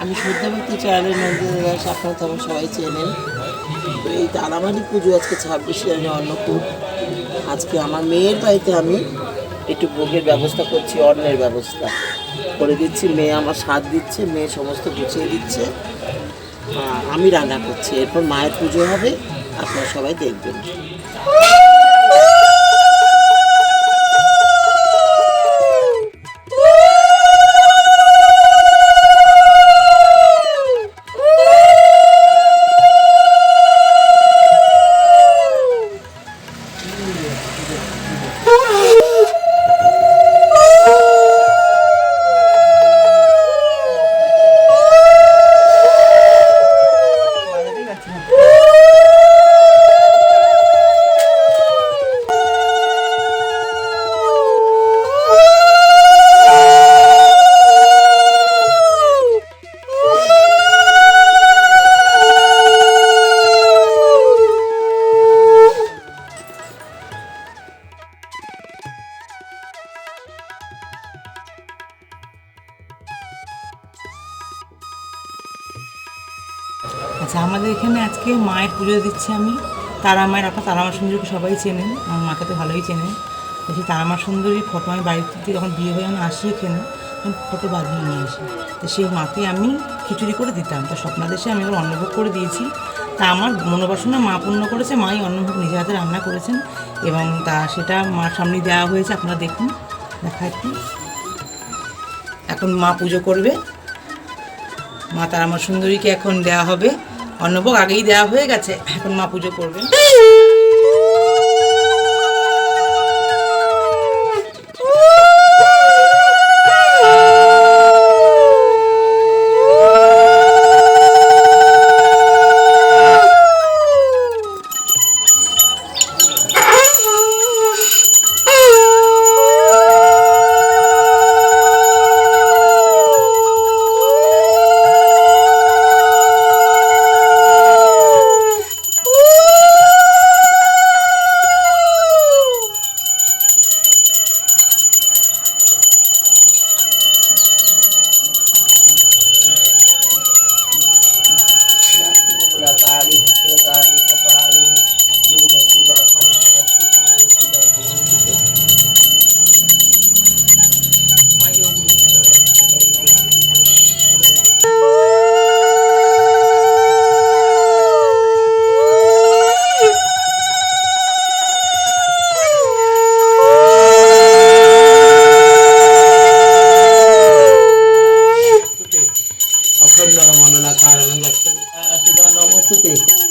আমি শুদ্ধভক্তি চায়ের মন্দিরের রাস আপনারা তো সবাই চেনেন। তো এই তারামারি পুজো আজকে ছাব্বিশে আমি অন্নপুর আজকে আমার মেয়ের বাড়িতে আমি একটু ভোগের ব্যবস্থা করছি, অন্নের ব্যবস্থা করে দিচ্ছি। মেয়ে আমার স্বাদ দিচ্ছে, মেয়ে সমস্ত গুছিয়ে দিচ্ছে। আমি রান্না করছি। এরপর মায়ের পুজো হবে, আপনারা সবাই দেখবেন। আচ্ছা আমাদের এখানে আজকে মায়ের পুজো দিচ্ছি আমি। তারা মায়ের আপনার তারা মা সুন্দরীকে সবাই চেনেন, আমার মাকে তো ভালোই চেনেন। তো সেই তারা মা সুন্দরীর ফটো আমি বাড়িতে যখন বিয়ে হয়ে আমি আসি এখানে, তখন ফটো বাঁধিয়ে নিয়ে আসি তো সেই মাকে আমি খিচুড়ি করে দিতাম। তো স্বপ্নাদেশে আমি এবার অন্নভোগ করে দিয়েছি। তা আমার মনোবাসনা মা পূর্ণ করেছে, মাই অন্নভোগ নিজের হাতে রান্না করেছেন এবং তা সেটা মার সামনে দেওয়া হয়েছে, আপনারা দেখুন। দেখা এখন মা পুজো করবে। মা মা সুন্দরীকে এখন দেওয়া হবে। অন্নভোগ আগেই দেওয়া হয়ে গেছে। এখন মা পুজো করবে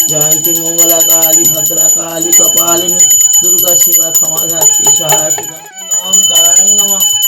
जयंती मंगला काली भद्रा काली कपालिनी दुर्गा शिवा खमा धात्री सहाय नाम तारायण नमः।